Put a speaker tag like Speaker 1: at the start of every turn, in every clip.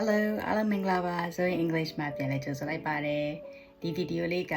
Speaker 1: Hello အားလုံးမင်္ဂလာပါဆိုရင် English မှာပြန်လဲကြိုဆိုလိုက်ပါတယ်ဒီဗီဒီယိုလေးက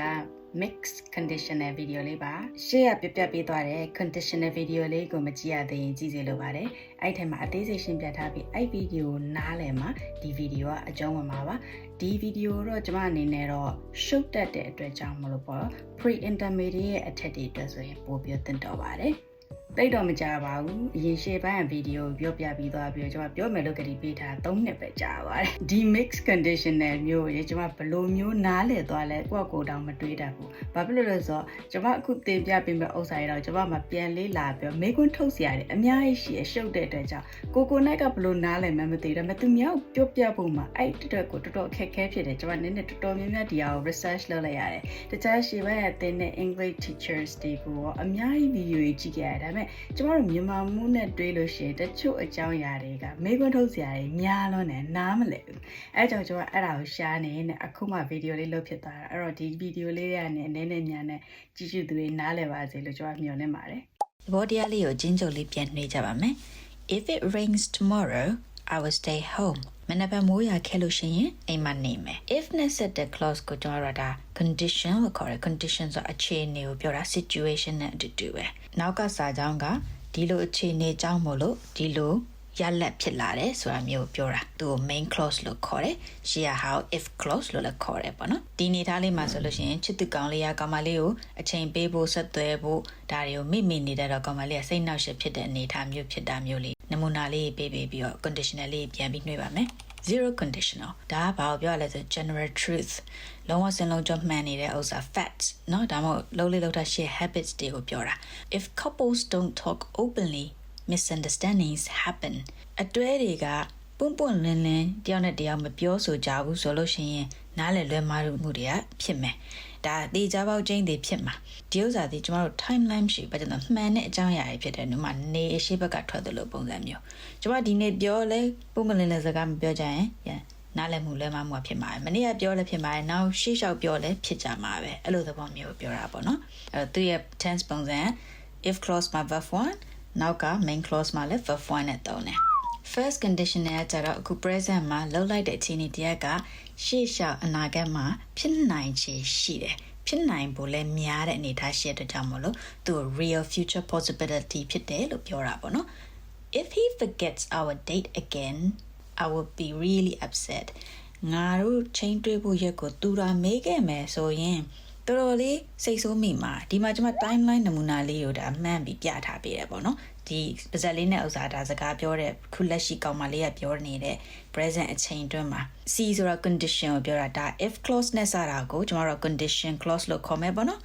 Speaker 1: mixed conditional video လေးပါရှေ့ကပြပြပေးသွားတဲ့ conditional video လေးကိုမကြည့်ရသေးရင်ကြည့်စေလိုပါတယ်အဲ့ထက်မှာအသေးစိတ်ရှင်းပြထားပြီးအဲ့ဗီဒီယိုနားလည်မှာဒီဗီဒီယိုကအကြောင်းဝင်ပါပါဒီဗီဒီယိုတော့ကျွန်မအနေနဲ့တော့ရှုပ်တက်တဲ့အတွက်ကြောင့်မလို့ပေါ့ pre intermediate ရဲ့အထက်တွေအတွက်ဆိုရင်ပို့ပြီးသင်တော်ပါတယ် တိတ်တော့မကြပါဘူးအရင်ရှေ့ပိုင်းဗီဒီယိုပြောပြပြီးသွားပြီးတော့ကျွန်မပြောမယ်လို့ကတိပေးထား3နှစ်ပဲကြာပါတယ်ဒီ mix conditional မျိုးရေကျွန်မဘယ်လိုမျိုးနားလည်သွားလဲကိုယ့်ကိုယ်တောင်မတွေးတတ်ဘူးဘာဖြစ်လို့လဲဆိုတော့ကျွန်မအခုတင်ပြပေးမယ့်ဥစ္စာတွေတော့ကျွန်မမပြန်လေးလာပြီးမေကွန်းထုတ်စရာတွေအများကြီးရှိရရှုပ်တဲ့အတွက်ကြောင့်ကိုကိုနိုင်ကဘယ်လိုနားလည်မှမသိတော့မသူများကိုပြောပြဖို့မှာအဲ့အတွက်ကိုတော်တော်အခက်အခဲဖြစ်တယ်ကျွန်မနည်းနည်းတော်တော်များများဒီဟာကို research လုပ်လိုက်ရတယ်တခြားရှေ့ပိုင်းအသင်းနဲ့ English teachers တွေကိုရောအများကြီးဗီဒီယိုကြီးကြည့်ခဲ့ရတယ်ဒါပေမဲ့ကျမတို့မြန်မာမှုနဲ့တွေးလို့ရှိရင်တချို့အကြောင်းအရာတွေကမေးခွန်းထုတ်စရာတွေများလွန်းတယ်နားမလည်ဘူးအဲကြောင့်ကျမအဲ့ဒါကိုရှားနေနဲ့အခုမှဗီဒီယိုလေးလုပ်ဖြစ်သွားတာအဲ့တော့ဒီဗီဒီယိုလေးတွေကနေအနေနဲ့ညာနဲ့ကြည့်ရှုသူတွေနားလည်ပါစေလို့ကျမမျှော်လင့်ပါတယ်
Speaker 2: သဘောတရားလေးကိုကျဉ်းချုပ်လေးပြန်နှွေးကြပါမယ် If it rains tomorrow I will stay home မနက်ဖြန်မိုးရွာခဲ့လို့ရှိရင်အိမ်မှာနေမယ် if နဲ့ဆက်တဲ့ clause ကိုကျွန်တော်တို့ဒါ condition လို့ခေါ်တယ် condition ဆိုအခြေအနေကိုပြောတာ situation နဲ့အတူတူပဲနောက်ကစာကြောင်းကဒီလိုအခြေအနေကြောင့်မို့လို့ဒီလိုရလက်ဖြစ်လာတယ်ဆိုတာမျိုးကိုပြောတာသူကို main clause လို့ခေါ်တယ်ရှေ့က how if clause လို့လည်းခေါ်တယ်ပေါ့နော်ဒီနေသားလေးမှာဆိုလို့ရှိရင်ချစ်သူကောင်းလေးကကောင်မလေးကိုအချိန်ပေးဖို့ဆက်သွယ်ဖို့ဒါတွေကိုမိမိနေတဲ့တော့ကောင်မလေးကစိတ်နှောက်ယှက်ဖြစ်တဲ့အနေအထားမျိုးဖြစ်တာမျိုးလေး နမူနာလေးပေးပေးပြီးတော့ conditional လေးပြန်ပြီးနှွှဲပါမယ် zero conditional ဒါကဘာကိုပြောရလဲဆို general truth လုံးဝစင်လုံးကြမှန်နေတဲ့ဥစ္စာ facts เนาะဒါမှမဟုတ်လုံးလေးလုံးထား share habits တွေကိုပြောတာ if couples don't talk openly misunderstandings happen အတွဲတွေက ပွန့်ပွန့်လင်းလင်းတယောက်နဲ့တယောက်မပြောဆိုကြဘူးဆိုလို့ရှိရင်နားလည်လွဲမှားမှုတွေကဖြစ်မယ်ဒါတေချာပေါက်ချင်းတွေဖြစ်မှာဒီဥစ္စာတွေကျမတို့ timeline ရှိပါကြတယ်မှန်တဲ့အကြောင်းအရာတွေဖြစ်တယ်နုမှနေအရှိဘက်ကထွက်တယ်လို့ပုံစံမျိုးကျမဒီနေ့ပြောလဲပုံမလင်းတဲ့စကားမပြောကြရင်နားလည်မှုလဲမှမှုဖြစ်မှာပဲမနေ့ကပြောလဲဖြစ်မှာပဲနောက်ရှေ့လျှောက်ပြောလဲဖြစ်ကြမှာပဲအဲ့လိုသဘောမျိုးပြောတာပေါ့နော်အဲ့တော့သူရဲ့ tense ပုံစံ if clause မှာ verb 1နောက်က main clause မှာလည်း verb 1နဲ့သုံးတယ် first condition နဲ့ကြတော့အခု present မှာလှုပ်လိုက်တဲ့အခြေအနေတရက်ကရှေ့လျှောက်အနာဂတ်မှာဖြစ်နိုင်ခြေရှိတယ်ဖြစ်နိုင်ဖို့လဲများတဲ့အနေအထားရှိတဲ့ကြောင့်မလို့သူ real future possibility ဖြစ်တယ်လို့ပြောတာပေါ့နော် if he forgets our date again i will be really upset ငါတို့ချိန်တွေ့ဖို့ရက်ကိုသူရာမေးခဲ့မယ်ဆိုရင်တော်တော်လေးစိတ်ဆိုးမိမှာဒီမှာကျွန်မ timeline နမူနာလေးကိုဒါမှန်ပြီးပြထားပေးတယ်ပေါ့နော် ဒီပါဇက်လေးနဲ့ဥစားဒါစကားပြောတဲ့ခုလက်ရှိကောင်မလေးကပြောနေတဲ့ present အချိန်အတွင်းမှာ C ဆိုတာ condition ကိုပြောတာဒါ if clause နဲ့စတာကိုကျွန်တော်တို့ condition clause လို့ခေါ်မယ်ပေါ့နော်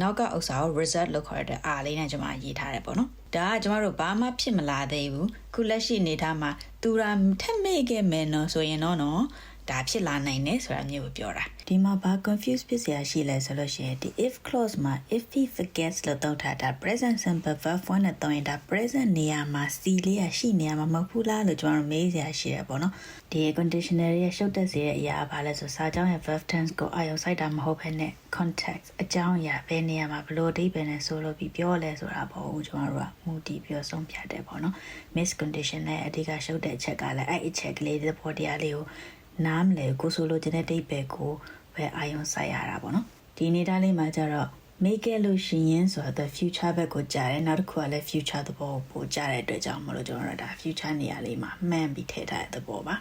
Speaker 2: နောက်ကဥစ္စာကို result လို့ခေါ်တဲ့ R လေးနဲ့ကျွန်မရေးထားတယ်ပေါ့နော်ဒါကကျွန်တော်တို့ဘာမှဖြစ်မလာသေးဘူးခုလက်ရှိအနေထားမှာသူရာထက်မေ့ခဲ့မယ်နော်ဆိုရင်တော့နော် ဒါဖြစ်လာနိုင်တယ်ဆိုတာမျိုးကိုပြောတာဒီမှာဘာ confuse ဖြစ်စရာရှိလဲဆိုလို့ရှိရင်ဒီ if clause မှာ if he forgets လို့သုံးထားတာ present simple verb 1နဲ့သုံးရင်ဒါ present နေရာမှာ c လေးရရှိနေရမှာမဟုတ်ဘူးလားလို့ကျွန်တော်မေးစရာရှိတယ်ပေါ့နော်ဒီ conditional ရဲ့ရှုပ်သက်စေတဲ့အရာဘာလဲဆိုစာကြောင်းရဲ့ verb tense ကိုအာရုံစိုက်တာမဟုတ်ဘဲနဲ့ context အကြောင်းအရာဘယ်နေရာမှာဘလို့အဓိပ္ပာယ်နဲ့ဆိုလို့ပြီးပြောလဲဆိုတာပေါ့ဦးကျွန်တော်တို့ကမူတည်ပြီးဆုံးဖြတ်တယ်ပေါ့နော် miss condition နဲ့အဓိကရှုပ်တဲ့အချက်ကလည်းအဲ့အချက်ကလေးသဘောတရားလေးကို နားမလဲကိုဆိုလိုချင်တဲ့ဒိတ်ပဲကိုပဲအာယုံဆိုင်ရတာပေါ့နော်ဒီနေသားလေးမှာကျတော့ make လို့ရှိရင်ဆိုတော့ future ဘက်ကိုကြားတယ်နောက်တစ်ခုကလည်း future သဘောကိုပို့ကြားတဲ့အတွက်ကြောင့်မလို့ကျွန်တော်တို့ဒါ future နေရာလေးမှာမှန်ပြီးထည့်ထားတဲ့သဘောပါ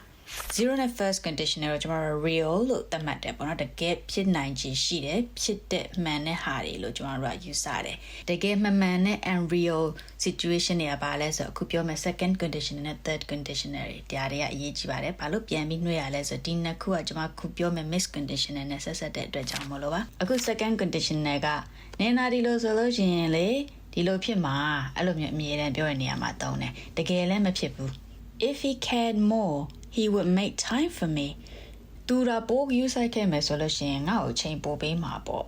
Speaker 2: zero နဲ့ first condition ကိုကျွန်တော်တို့ real လို့သတ်မှတ်တယ်ပေါ့နော်တကယ်ဖြစ်နိုင်ခြေရှိတယ်ဖြစ်တဲ့မှန်တဲ့ဟာတွေလို့ကျွန်တော်တို့ကယူဆတယ်တကယ်မမှန်တဲ့ unreal situation တွေကဘာလဲဆိုတော့အခုပြောမယ် second condition နဲ့ third condition တွေတရားတွေကအရေးကြီးပါတယ်ဘာလို့ပြန်ပြီးနှွှဲရလဲဆိုတော့ဒီနှစ်ခုကကျွန်မခုပြောမယ် miss condition နဲ့ဆက်ဆက်တဲ့အတွက်ကြောင့်မလို့ပါအခု second condition ကနင်နာဒီလို့ဆိုလို့ရှိရင်လေဒီလိုဖြစ်မှာအဲ့လိုမျိုးအမြဲတမ်းပြောရနေရမှာတုံးတယ်တကယ်လည်းမဖြစ်ဘူး if he cared more he would make time for me သူရာပိုးယူဆိုင်ခဲ့မယ်ဆိုလို့ရှိရင်ငါ့ကိုချိန်ပိုပေးမှာပေါ့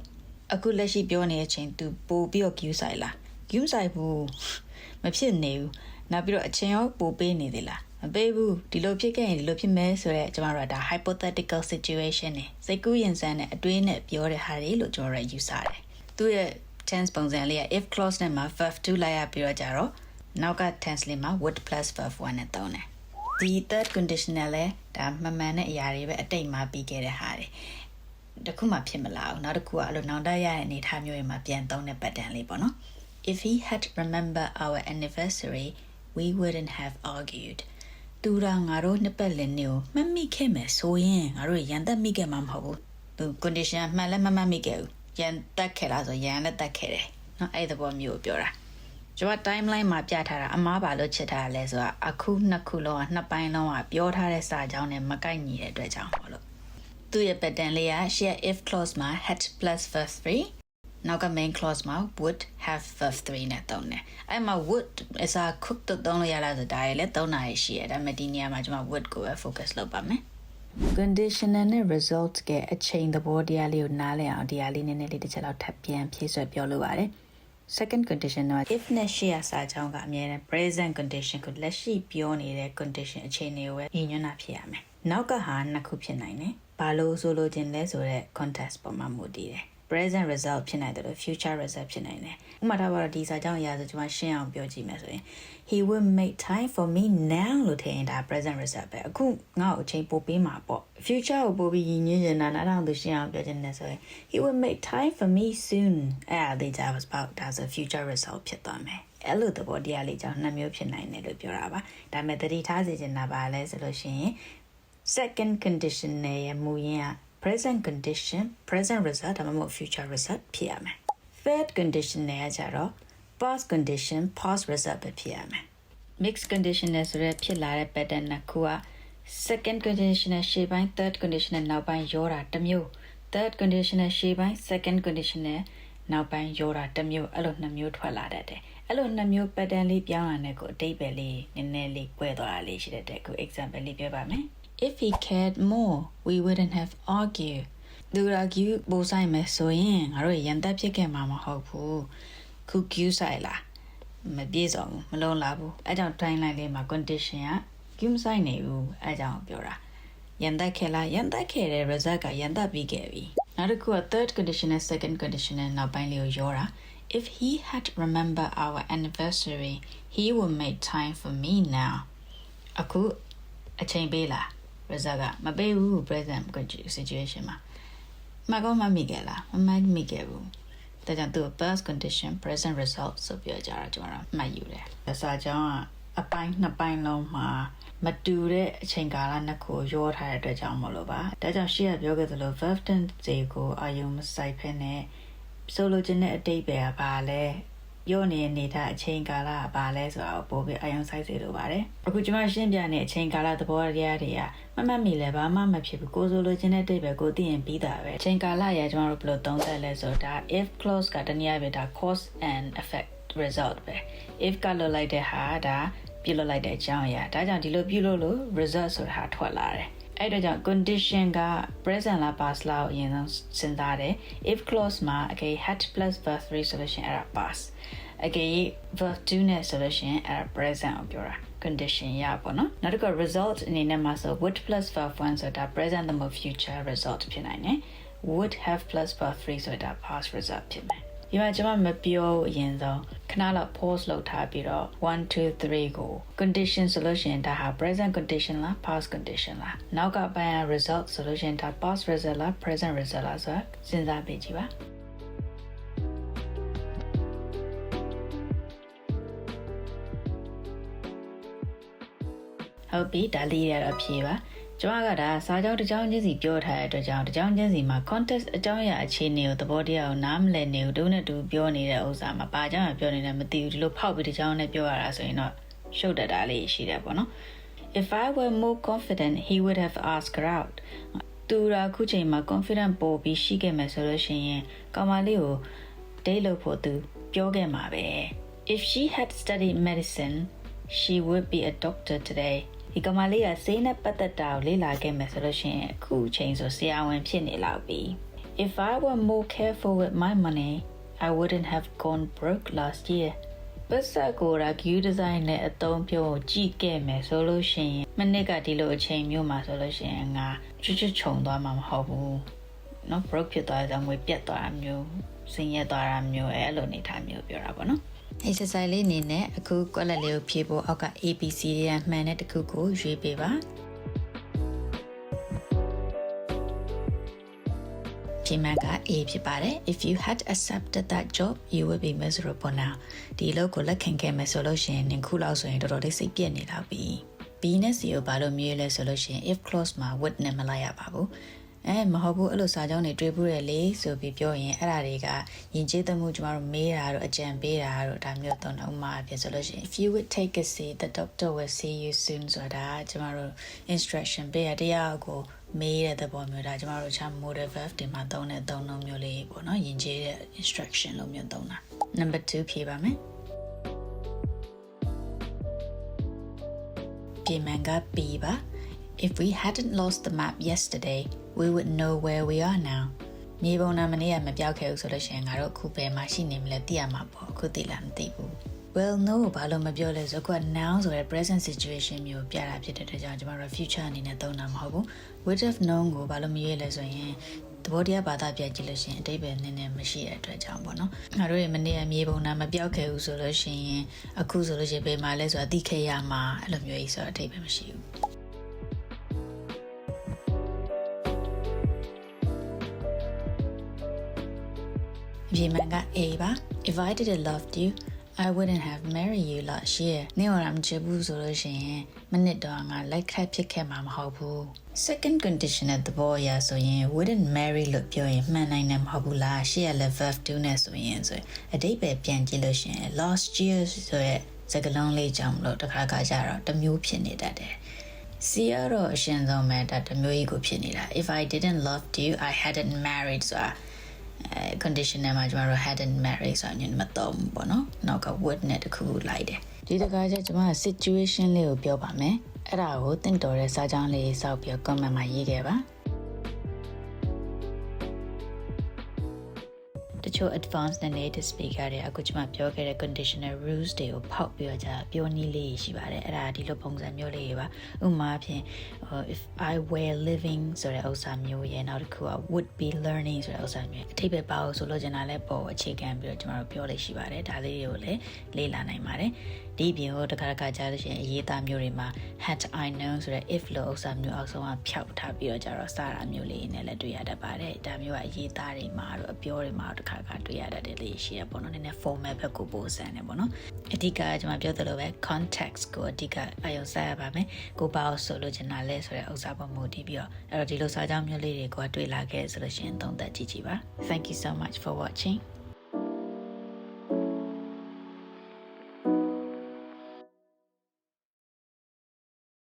Speaker 2: အခုလက်ရှိပြောနေတဲ့အချိန် तू ပိုပြီးတော့ယူဆိုင်လားယူဆိုင်ဘူးမဖြစ်နေဘူးနောက်ပြီးတော့အချိန်ရောပိုပေးနေသေးလားမပေးဘူးဒီလိုဖြစ်ခဲ့ရင်ဒီလိုဖြစ်မယ်ဆိုတော့ကျွန်တော်တို့ကဒါ hypothetical situation နဲ့စိတ်ကူးရင်ဆန်းတဲ့အတွေးနဲ့ပြောတဲ့ဟာတွေလို့ကျွန်တော်တို့ယူဆတယ်သူရဲ့ tense ပုံစံလေးက if clause နဲ့မှာ verb 2လိုက်ရပြီးတော့ကြတော့နောက်က tense လေးမှာ would plus verb 1နဲ့သုံးတယ် ဒီ third conditional လဲဒါမမှန်တဲ့အရာတွေပဲအတိတ်မှာပြီးခဲ့တဲ့ဟာတွေတခုမှဖြစ်မလာဘူးနောက်တစ်ခုကအဲ့လိုနောက်တရရတဲ့အနေအထားမျိုးတွေမှာပြန်သုံးတဲ့ pattern လေးပေါ့နော် if he had remember our anniversary we wouldn't have argued သူတော်ငါတို့နှစ်ပတ်လည်နေ့ကိုမှတ်မိခဲ့မယ်ဆိုရင်ငါတို့ရန်သက်မိခဲ့မှာမဟုတ်ဘူးသူ condition မှန်လဲမမှတ်မိခဲ့ဘူးရန်တက်ခဲ့လားဆိုရန်လည်းတက်ခဲ့တယ်နော်အဲ့ဒီသဘောမျိုးကိုပြောတာ ကျွန်တော် timeline မှာပြထားတာအမားပါလို့ချစ်ထားတယ်လဲဆိုတာအခုနှစ်ခုလုံးကနှစ်ပိုင်းလုံးကပြောထားတဲ့စာကြောင်းနဲ့မကိုက်ညီတဲ့အတွက်ကြောင့်ပေါ့လို့သူ့ရဲ့ pattern လေးက share if clause မှာ had plus verb 3နောက်က main clause မှာ would have verb 3နဲ့သုံးတယ်အဲ့မှာ would အစား cook တော့သုံးလို့ရလားဆိုဒါရည်လည်းသုံးတာရရှိရတယ်ဒါပေမဲ့ဒီနေရာမှာကျွန်မ would ကိုပဲ focus လုပ်ပါမယ် conditional နဲ့ result ကအချိန်သဘောတရားလေးကိုနားလည်အောင်ဒီဟာလေးနည်းနည်းလေးတစ်ချက်လောက်ထပ်ပြန်ဖြည့်ဆွဲပြောလိုပါတယ် second condition တော့ if နဲ့ရှေ့ရစာကြောင်းကအမြဲတမ်း present condition ကိုလက်ရှိပြောနေတဲ့ condition အခြေအနေကိုပဲညွှန်းတာဖြစ်ရမယ်နောက်ကဟာနှစ်ခုဖြစ်နိုင်တယ်ဘာလို့ဆိုလိုချင်လဲဆိုတော့ context ပေါ်မှာမူတည်တယ် present result ဖြစ်နိုင်တယ်လို့ future result ဖြစ်နိုင်တယ်ဥပမာထားပါတော့ဒီစာကြောင်းအရာဆိုကျွန်မရှင်းအောင်ပြောကြည့်မယ်ဆိုရင် he will make time for me now လို့ထည့်ရင်ဒါ present result ပဲအခုငါ့ကိုအချိန်ပိုပေးမှာပေါ့ future ကိုပိုပြီးရင်းညင်းနေတာနားထောင်သူရှင်းအောင်ပြောချင်တယ်ဆိုရင် he will make time for me soon အဲ့ဒါလေးကြာ was about ဒါဆို future result ဖြစ်သွားမယ်အဲ့လိုသဘောတရားလေးကြောင့်နှစ်မျိုးဖြစ်နိုင်တယ်လို့ပြောတာပါဒါပေမဲ့တတိထားစေချင်တာပါလဲဆိုလို့ရှိရင် second condition နဲ့ရမူရင်းက present condition present result ဒါမှမဟုတ် future result ဖြစ်ရမယ် third condition နဲ့ကကြတော့ past condition past result ပဲဖြစ်ရမယ် mixed condition နဲ့ဆိုရက်ဖြစ်လာတဲ့ pattern နှစ်ခုက second condition နဲ့ရှေ့ပိုင်း third condition နဲ့နောက်ပိုင်းရောတာတစ်မျိုး third condition နဲ့ရှေ့ပိုင်း second condition နဲ့နောက်ပိုင်းရောတာတစ်မျိုးအဲ့လိုနှစ်မျိုးထွက်လာတတ်တယ်အဲ့လိုနှစ်မျိုး pattern လေးပြောင်းလာတဲ့ကိုအတိတ်ပဲလေးနည်းနည်းလေးကွဲသွားတာလေးရှိတဲ့တဲ့ကို example လေးပြပါမယ် if he cared more we wouldn't have argued သူရာ Q ပို့ဆိုင်မယ်ဆိုရင်ငါတို့ရန်သက်ဖြစ်ခဲ့မှာမဟုတ်ဘူးခု Q ဆိုင်လားမပြည့်စုံဘူးမလုံးလာဘူးအဲကြောင့် timeline လေးမှာ condition က Q မဆိုင်နေဘူးအဲကြောင့်ပြောတာရန်သက်ခဲ့လားရန်သက်ခဲ့တဲ့ result ကရန်သက်ပြီးခဲ့ပြီနောက်တစ်ခုက third condition နဲ့ second condition နဲ့နောက်ပိုင်းလေးကိုရောတာ if he had remember our anniversary he would make time for me now အခုအချိန်ပေးလား result ကမပေးဘူး present situation မှာမကောမမိခဲ့လားမမမိခဲ့ဘူးဒါကြောင့်သူ past condition present result ဆိုပြောကြတာကျွန်တော်မှတ်ယူတယ်။စာကြောင်းကအပိုင်းနှစ်ပိုင်းလုံးမှာမတူတဲ့အချိန်ကာလနှစ်ခုရောထားတဲ့အတွက်ကြောင့်မလို့ပါ။ဒါကြောင့်ရှေ့ကပြောခဲ့သလို verb tense တွေကိုအာယုံမဆိုင်ဖ ೇನೆ ဆိုလိုချင်တဲ့အတိတ်ပဲကဘာလဲ ပြောနေတဲ့နေတာအချိန်ကာလကဘာလဲဆိုတာကိုပို့ပြီးအယုံဆိုင်စေလိုပါတယ်အခုကျွန်မရှင်းပြနေအချိန်ကာလသဘောတရားတွေကမမှတ်မိလဲဘာမှမဖြစ်ဘူးကိုဆိုလိုချင်တဲ့အတိတ်ပဲကိုသိရင်ပြီးတာပဲအချိန်ကာလရကျွန်တော်တို့ဘယ်လိုသုံးသပ်လဲဆိုတော့ဒါ if clause ကတနည်းအားဖြင့်ဒါ cause and effect result ပဲ if ကလွတ်လိုက်တဲ့ဟာဒါပြုတ်လွတ်လိုက်တဲ့အကြောင်းအရာဒါကြောင့်ဒီလိုပြုတ်လို့လို့ result ဆိုတာထွက်လာတယ် အဲ့တော့ကြောင့် condition က present လား past လားအရင်ဆုံးစဉ်းစားတယ် if clause မှာ okay had plus verb 3ဆိုလို့ရှိရင်အဲ့ဒါ past အကေ verb 2နဲ့ဆိုလို့ရှိရင်အဲ့ဒါ present ကိုပြောတာ condition ရပါတော့နောက်တစ်ခု result အနေနဲ့မှာဆို would plus verb 1ဆိုတာ present သမ future result ဖြစ်နိုင်တယ် would have plus verb 3ဆိုတာ past result ဖြစ်မယ် ဒီမှာကျွန်မမပြောအရင်ဆုံးခဏလောက် pause လုပ်ထားပြီးတော့1 2 3ကို condition ဆိုလို့ရှိရင်ဒါဟာ present condition လား past condition လားနောက်ကပိုင်း result ဆိုလို့ရှိရင်ဒါ past result လား present result လားဆိုတာစဉ်းစားပေးကြည့်ပါဟုတ်ပြီဒါလေးရတော့ဖြေပါ ကျွန်မကဒါစာကြောင်းတစ်ကြောင်းချင်းစီပြောထားတဲ့အတွက်ကြောင့်တစ်ကြောင်းချင်းစီမှာ context အကြောင်းအရာအခြေအနေကိုသဘောတရားကိုနားမလည်နေဘူးတူနဲ့တူပြောနေတဲ့ဥစ္စာမှာပါကြောင်းပြောနေတယ်မသိဘူးဒီလိုဖောက်ပြီးတစ်ကြောင်းနဲ့ပြောရတာဆိုရင်တော့ရှုပ်တတ်တာလေးရှိတယ်ပေါ့နော် If I were more confident he would have asked her out သူရာခုချိန်မှာ confident ပို့ပြီးရှိခဲ့မယ်ဆိုလို့ရှိရင်ကောင်မလေးကို date လုပ်ဖို့သူပြောခဲ့မှာပဲ If she had studied medicine she would be a doctor today ဒီကမလေးကစိတ်နဲ့ပတ်သက်တာကိုလေ့လာခဲ့မယ်ဆိုလို့ရှိရင်အခုချိန်ဆိုဆရာဝန်ဖြစ်နေလောက်ပြီ If I were more careful with my money I wouldn't have gone broke last year ပတ်စကိုရာ Q design နဲ့အသုံးပြုကြည့်ခဲ့မယ်ဆိုလို့ရှိရင်မနစ်ကဒီလိုအချိန်မျိုးမှာဆိုလို့ရှိရင်ငါချွတ်ချွတ်ခြုံသွားမှာမဟုတ်ဘူးเนาะ broke ဖြစ်သွားတဲ့ငွေပြတ်သွားတာမျိုးစင်ရက်သွားတာမျိုးအဲ့လိုအနေထားမျိုးပြောတာပေါ့နော် exercise လေးအနေနဲ့အခုကွက်လက်လေးကိုဖြည့်ဖို့အောက်က ABC ရန်မှန်တဲ့တစ်ခုကိုရွေးပေးပါဒီမှာက A ဖြစ်ပါတယ် if you had accepted that job you would be miserable now ဒီအလုပ်ကိုလက်ခံခဲ့မယ်ဆိုလို့ရှိရင်နင်ခုလောက်ဆိုရင်တော်တော်လေးစိတ်ပြက်နေလောက်ပြီ B နဲ့ C ကိုဘာလို့မြည်လဲဆိုလို့ရှိရင် if clause မှာ would နဲ့မလိုက်ရပါဘူး အဲမဟုတ်ဘူးအဲ့လိုစာကြောင်းတွေတွေးဘူးရလေဆိုပြီးပြောရင်အဲ့ဒါတွေကယဉ်ကျေးသမှုကျမတို့မေးတာတော့အကြံပေးတာတော့ဒါမျိုးတော့ဥမာဖြစ်ဆိုလို့ရှိရင် if you would take a seat the doctor will see you soon ဆိုတာကျမတို့ instruction ပေးရတရားကိုမေးတဲ့သဘောမျိုးဒါကျမတို့ချ modal verb ဒီမှာသုံးတဲ့သုံးလုံးမျိုးလေးပေါ့နော်ယဉ်ကျေးတဲ့ instruction လို့မျိုးသုံးတာ number 2ဖြေပါမယ်ပြင်မှန်က B ပါ If we hadn't lost the map yesterday we would know where we are now မြေပုံနာမနေ့ကမပြောက်ခဲ့ဘူးဆိုလို့ရှိရင်ငါတို့အခုဘယ်မှာရှိနေမလဲသိရမှာပေါ့အခုသိလားမသိဘူး well no ဘာလို့မပြောလဲဆိုတော့ now ဆိုရယ် present situation မျိုးပြတာဖြစ်တဲ့အတွက်ကြောင့်ကျမတို့ future အနေနဲ့သုံးတာမဟုတ်ဘူး would have known ကိုဘာလို့မရွေးလဲဆိုရင်သဘောတရားဘာသာပြန်ကြည့်လို့ရှိရင်အတိတ်ပဲနည်းနည်းမရှိတဲ့အတွက်ကြောင့်ပေါ့နော်ငါတို့ရဲ့မနေ့ကမြေပုံနာမပြောက်ခဲ့ဘူးဆိုလို့ရှိရင်အခုဆိုလို့ရှိရင်ဘယ်မှာလဲဆိုတာသိခဲ့ရမှာအဲ့လိုမျိုးကြီးဆိုတော့အတိတ်ပဲမရှိဘူး ရေမှန်က A ပါ If I didn't love you I wouldn't have married you last year နေရမ်းချဘူးဆိုလို့ရှိရင်မနစ်တော့ငါလိုက်ခတ်ဖြစ်ခဲ့မှာမဟုတ်ဘူး second condition တဲ့သဘောအရဆိုရင် wouldn't marry လို့ပြောရင်မှန်နိုင်တယ်မဟုတ်ဘူးလားရှေ့ကလည်း verb 2နဲ့ဆိုရင်ဆိုရင်အတိတ်ပဲပြန်ကြည့်လို့ရှိရင် last year ဆိုရဲစကားလုံးလေးကြောင့်မလို့တစ်ခါခါကျတော့တစ်မျိုးဖြစ်နေတတ်တယ်စီရတော့အရှင်ဆုံးပဲဒါတစ်မျိုးကြီးကိုဖြစ်နေတာ if i didn't love you i hadn't married ဆိုတာ အဲ conditional မှာကျမတို့ hadn't married ဆိုတာညမတော့ဘူးပေါ့နော်နောက်က would နဲ့တစ်ခုခုလိုက်တယ်ဒီတခါကျကျမက situation လေးကိုပြောပါမယ်အဲ့ဒါကိုတင့်တော်တဲ့စာကြောင်းလေးစောက်ပြီး comment မှာရေးခဲ့ပါ ချို့ advanced နဲ့ native speaker တွေအခုကျွန်မပြောခဲ့တဲ့ conditional rules တွေကိုဖောက်ပြီးတော့じゃပြောနည်းလေးရှိပါတယ်အဲ့ဒါဒီလိုပုံစံမျိုးလေးတွေပါဥပမာအဖြစ် if i were living ဆိုတဲ့ဥစ္စာမျိုးရဲ့နောက်တစ်ခုက would be learning ဆိုတဲ့ဥစ္စာမျိုးအထိပ္ပယ်ပါလို့ဆိုလို့ကျင်တာလဲပေါ်အခြေခံပြီးတော့ကျွန်တော်တို့ပြောလို့ရှိပါတယ်ဒါလေးတွေကိုလည်းလေ့လာနိုင်ပါတယ်ဒီပြင်ဟိုတခါတခါကြားလို့ရှိရင်အရေးသားမျိုးတွေမှာ had i known ဆိုတဲ့ if လို့ဥစ္စာမျိုးအောက်ဆုံးကဖြောက်ထားပြီးတော့ကြတော့စတာမျိုးလေးနဲ့လည်းတွေ့ရတတ်ပါတယ်ဒါမျိုးကအရေးသားတွေမှာတော့အပြောတွေမှာတော့တခါတခါတွေ့ရတတ်တယ်လေးရှိရပေါ့နော်နည်းနည်း formal ဘက်ကိုပို့ဆန်တယ်ပေါ့နော်အဓိကကျွန်မပြောသလိုပဲ context ကိုအဓိကအယုံစားရပါမယ်ကိုပါအောင်ဆိုလို့ချင်တာလဲဆိုတဲ့ဥစ္စာပေါ်မူတည်ပြီးတော့အဲ့တော့ဒီလိုစာကြောင်းမျိုးလေးတွေကိုတွေ့လာခဲ့ဆိုလို့ရှိရင်သုံးသပ်ကြည့်ကြည့်ပါ thank you so much for watching